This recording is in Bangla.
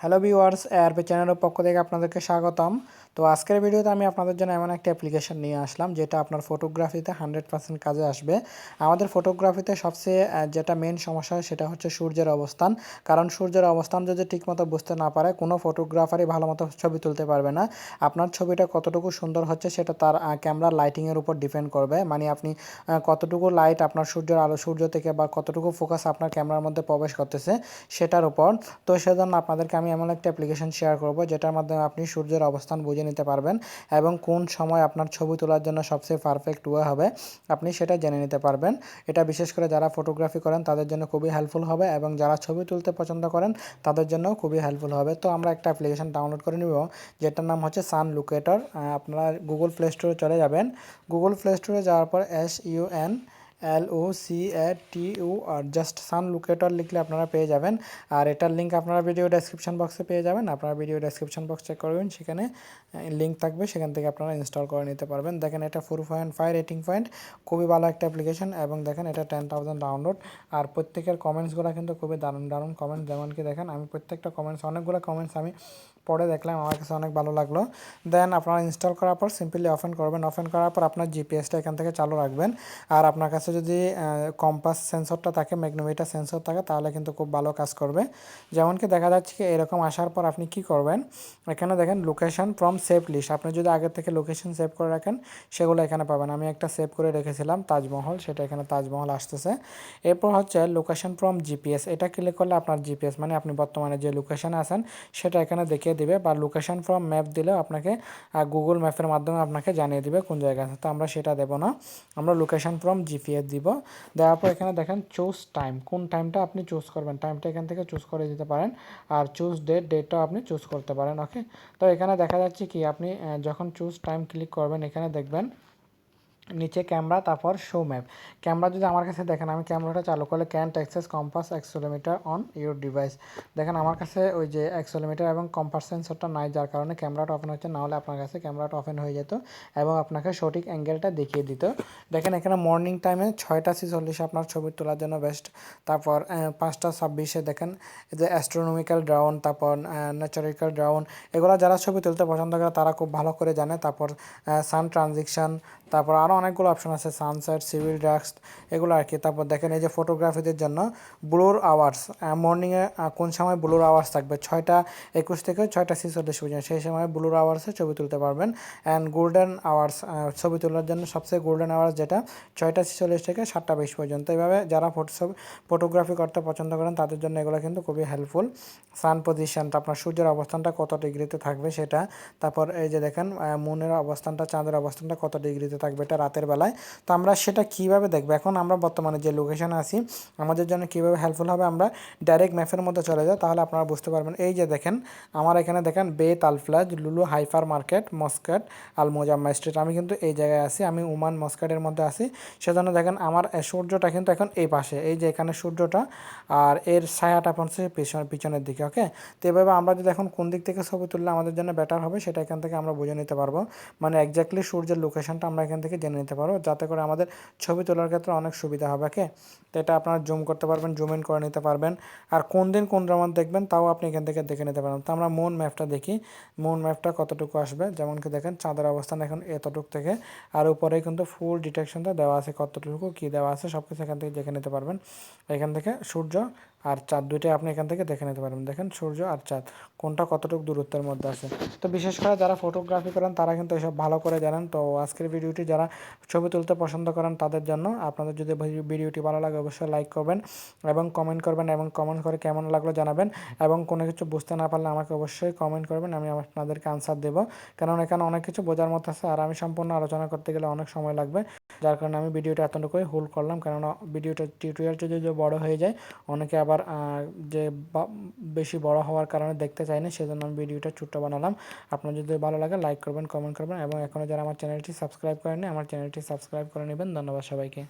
হ্যালো ভিউয়ার্স এআরপি চ্যানেলের পক্ষ থেকে আপনাদেরকে স্বাগতম। তো আজকের ভিডিওতে আমি আপনাদের জন্য এমন একটা অ্যাপ্লিকেশন নিয়ে আসলাম, যেটা আপনার ফটোগ্রাফিতে হান্ড্রেড পার্সেন্ট কাজে আসবে। আমাদের ফটোগ্রাফিতে সবচেয়ে যেটা মেন সমস্যা সেটা হচ্ছে সূর্যের অবস্থান। কারণ সূর্যের অবস্থান যদি ঠিকমতো বুঝতে না পারে, কোনো ফটোগ্রাফারই ভালো মতো ছবি তুলতে পারবে না। আপনার ছবিটা কতটুকু সুন্দর হচ্ছে সেটা তার ক্যামেরা লাইটিংয়ের উপর ডিপেন্ড করবে। মানে আপনি কতটুকু লাইট আপনার সূর্যের আলো, সূর্য থেকে বা কতটুকু ফোকাস আপনার ক্যামেরার মধ্যে প্রবেশ করতেছে সেটার উপর। তো সেজন্য আপনাদেরকে আমি এমন একটা অ্যাপ্লিকেশন শেয়ার করব, যেটার মাধ্যমে আপনি সূর্যের অবস্থান বুঝে নিতে পারবেন এবং কোন সময় আপনার ছবি তোলার জন্য সবচেয়ে পারফেক্ট ওয়ে হবে, আপনি সেটা জেনে নিতে পারবেন। এটা বিশেষ করে যারা ফটোগ্রাফি করেন, তাদের জন্য খুবই হেল্পফুল হবে এবং যারা ছবি তুলতে পছন্দ করেন, তাদের জন্য খুবই হেল্পফুল হবে। তো আমরা একটা অ্যাপ্লিকেশন ডাউনলোড করে নিব, যেটার নাম হচ্ছে সান লুকেটর আপনারা গুগল প্লে স্টোরে চলে যাবেন। গুগল প্লে স্টোরে যাওয়ার পর S U N L O C A T U R just sun locator লিখলে আপনারা পেয়ে যাবেন। আর এটার লিঙ্ক আপনারা ভিডিও ডেসক্রিপশন বক্সে পেয়ে যাবেন। আপনারা ভিডিও ডেসক্রিপশন বক্স চেক করবেন সেখানে লিঙ্ক থাকবে। সেখান থেকে আপনারা ইনস্টল করে নিতে পারবেন। দেখেন এটা four point five rating point খুবই ভালো একটা অ্যাপ্লিকেশন এবং দেখেন এটা টেন থাউজেন্ড ডাউনলোড আর প্রত্যেকের কমেন্টসগুলো কিন্তু খুবই দারুণ দারুণ কমেন্ট যেমন কি দেখেন আমি প্রত্যেকটা কমেন্টস অনেকগুলো কমেন্টস আমি পরে দেখলাম, আমার কাছে অনেক ভালো লাগল। দেন আপনারা ইনস্টল করার পর সিম্পলি ওপেন করবেন। ওপেন করার পর আপনার জিপিএসটা এখান থেকে চালু রাখবেন। আর আপনার কাছে যদি কম্পাস সেন্সরটা থাকে ম্যাগনোমিটার সেন্সর থাকে, তাহলে কিন্তু খুব ভালো কাজ করবে। যেমন কি দেখা যাচ্ছে কি, এরকম আসার পর আপনি কি করবেন? এখানে দেখেন লোকেশন ফ্রম সেভ লিস্ট আপনি যদি আগে থেকে লোকেশন সেভ করে রাখেন, সেগুলো এখানে পাবেন। আমি একটা সেভ করে রেখেছিলাম, তাজমহল, সেটা এখানে তাজমহল আসতেছে। এরপর হচ্ছে লোকেশন ফ্রম জিপিএস এটা ক্লিক করলে আপনার জিপিএস মানে আপনি বর্তমানে যে লোকেশনে আছেন, সেটা এখানে দেখিয়ে দিবে বা লোকেশন ফ্রম ম্যাপ দিলেও আপনাকে গুগল ম্যাপের মাধ্যমে আপনাকে জানিয়ে দেবে কোন জায়গায় আছে। তো আমরা সেটা দেবো না। আমরা লোকেশন ফ্রম জিপিএস দিব। দেওয়ার পর এখানে দেখেন চুজ টাইম কোন টাইমটা আপনি চুজ করবেন? টাইমটা এখান থেকে চুজ করে দিতে পারেন। আর চুজ ডেট ডেটটাও আপনি চুজ করতে পারেন ওকে তো এখানে দেখা যাচ্ছে কি, আপনি যখন চুজ টাইম ক্লিক করবেন, এখানে দেখবেন নিচে ক্যামেরা, তারপর শো ম্যাপ ক্যামেরা যদি আমার কাছে দেখেন, আমি ক্যামেরাটা চালু করলে can't access compass accelerometer on your device দেখেন, আমার কাছে ওই যে অ্যাক্সোলোমিটার এবং কম্পাস সেন্সরটা নাই, যার কারণে ক্যামেরাটা ওপেন হচ্ছে না হলে আপনার কাছে ক্যামেরাটা ওপেন হয়ে যেত এবং আপনাকে সঠিক অ্যাঙ্গেলটা দেখিয়ে দিত। দেখেন, এখানে মর্নিং টাইমে ছয়টা ছিচল্লিশে আপনার ছবি তোলার জন্য বেস্ট তারপর পাঁচটা ছাব্বিশে দেখেন যে অ্যাস্ট্রোনমিক্যাল ড্রাউন তারপর ন্যাচারিক্যাল ড্রাউন এগুলো যারা ছবি তুলতে পছন্দ করে, তারা খুব ভালো করে জানে। তারপর সান ট্রানজিকশন তারপর আরও অনেকগুলো অপশন আছে সানসেট সিভিল ডাক্স এগুলো আর কি। তারপর দেখেন এই যে ফটোগ্রাফিদের জন্য ব্লুর আওয়ার্স মর্নিংয়ে কোন সময় ব্লুর আওয়ার্স থাকবে? ছয়টা একুশ থেকে ছয়টা ছিচল্লিশ পর্যন্ত। সেই সময় ব্লুর আওয়ার্সে ছবি তুলতে পারবেন। অ্যান্ড গোল্ডেন আওয়ার্স ছবি তোলার জন্য সবচেয়ে গোল্ডেন আওয়ার্স যেটা, ছয়টা ছিচল্লিশ থেকে সাতটা বিশ পর্যন্ত। এইভাবে যারা ফটো ফটোগ্রাফি করতে পছন্দ করেন, তাদের জন্য এগুলো কিন্তু খুবই হেল্পফুল সান পজিশন আপনার সূর্যের অবস্থানটা কত ডিগ্রিতে থাকবে সেটা, তারপর এই যে দেখেন মুনের অবস্থানটা, চাঁদের অবস্থানটা কত ডিগ্রিতে থাকবে, এটা রাতের বেলায়। তো আমরা সেটা কীভাবে দেখব? এখন আমরা বর্তমানে যে লোকেশনে আছি, আমাদের জন্য কীভাবে হেল্পফুল হবে আমরা ডাইরেক্ট ম্যাপের মধ্যে চলে যাই, তাহলে আপনারা বুঝতে পারবেন। এই যে দেখেন, আমার এখানে দেখেন বে তালফ্লাজ লুলু হাইফার মার্কেট মস্কাট আল মোজাম্মা স্ট্রিট আমি কিন্তু এই জায়গায় আছি, আমি উমান মস্কাটের মধ্যে আছি। সেজন্য দেখেন আমার সূর্যটা কিন্তু এখন এই পাশে, এই যে এখানে সূর্যটা আর এর ছায়াটা পড়ছে পিছন, পিছনের দিকে ওকে তো এভাবে আমরা যদি এখন কোন দিক থেকে ছবি তুললে আমাদের জন্য বেটার হবে, সেটা এখান থেকে আমরা বুঝে নিতে পারব। মানে এক্স্যাক্টলি সূর্যের লোকেশনটা আমরা এখান থেকে জেনে নিতে পারব। যাতে করে আমাদের ছবি তোলার ক্ষেত্রে অনেক সুবিধা হবে ওকে তো এটা আপনারা জুম করতে পারবেন জুম ইন করে নিতে পারবেন। আর কোন দিন কোন রকম দেখবেন, তাও আপনি এখান থেকে দেখে নিতে পারবেন তো আমরা মুন ম্যাপটা দেখি। মুন ম্যাপটা কতটুকু আসবে? যেমন কি দেখেন, চাঁদের অবস্থান এখন এতটুকু থেকে। আর উপরে কিন্তু ফুল ডিটেকশনটা দেওয়া আছে কতটুকু, কী দেওয়া আছে সব কিছু এখান থেকে দেখে নিতে পারবেন। এখান থেকে সূর্য আর চাঁদ দুইটাই আপনি এখান থেকে দেখে নিতে পারবেন। দেখেন সূর্য আর চাঁদ, কোনটা কতটুকু দূরত্বের মধ্যে আছে। তো বিশেষ করে যারা ফটোগ্রাফি করেন, তারা কিন্তু এসব ভালো করে জানেন। তো আজকের ভিডিওটি যারা ছবি তুলতে পছন্দ করেন, তাদের জন্য আপনাদের যদি ভিডিওটি ভালো লাগে, অবশ্যই লাইক করবেন এবং কমেন্ট করবেন এবং কমেন্ট করে কেমন লাগল জানাবেন এবং কোনো কিছু বুঝতে না পারলে আমাকে অবশ্যই কমেন্ট করবেন, আমি আপনাদেরকে আনসার দেবো। কারণ এখানে অনেক কিছু বোঝার মতো আছে আর আমি সম্পূর্ণ আলোচনা করতে গেলে অনেক সময় লাগবে। যার কারণে আমি ভিডিওটা এতটুকুই হোল্ড করলাম। কেননা ভিডিওটা টিউটোরিয়াল যদি যদি বড় হয়ে যায়, অনেকে আবার আহ, যে বেশি বড় হওয়ার কারণে দেখতে চাই না সেজন্য আমি ভিডিওটা ছোট্ট বানালাম। আপনার যদি ভালো লাগে লাইক করবেন কমেন্ট করবেন এবং এখনও যারা আমার চ্যানেলটি সাবস্ক্রাইব করেনি আমার চ্যানেলটি সাবস্ক্রাইব করে নেবেন। ধন্যবাদ সবাইকে।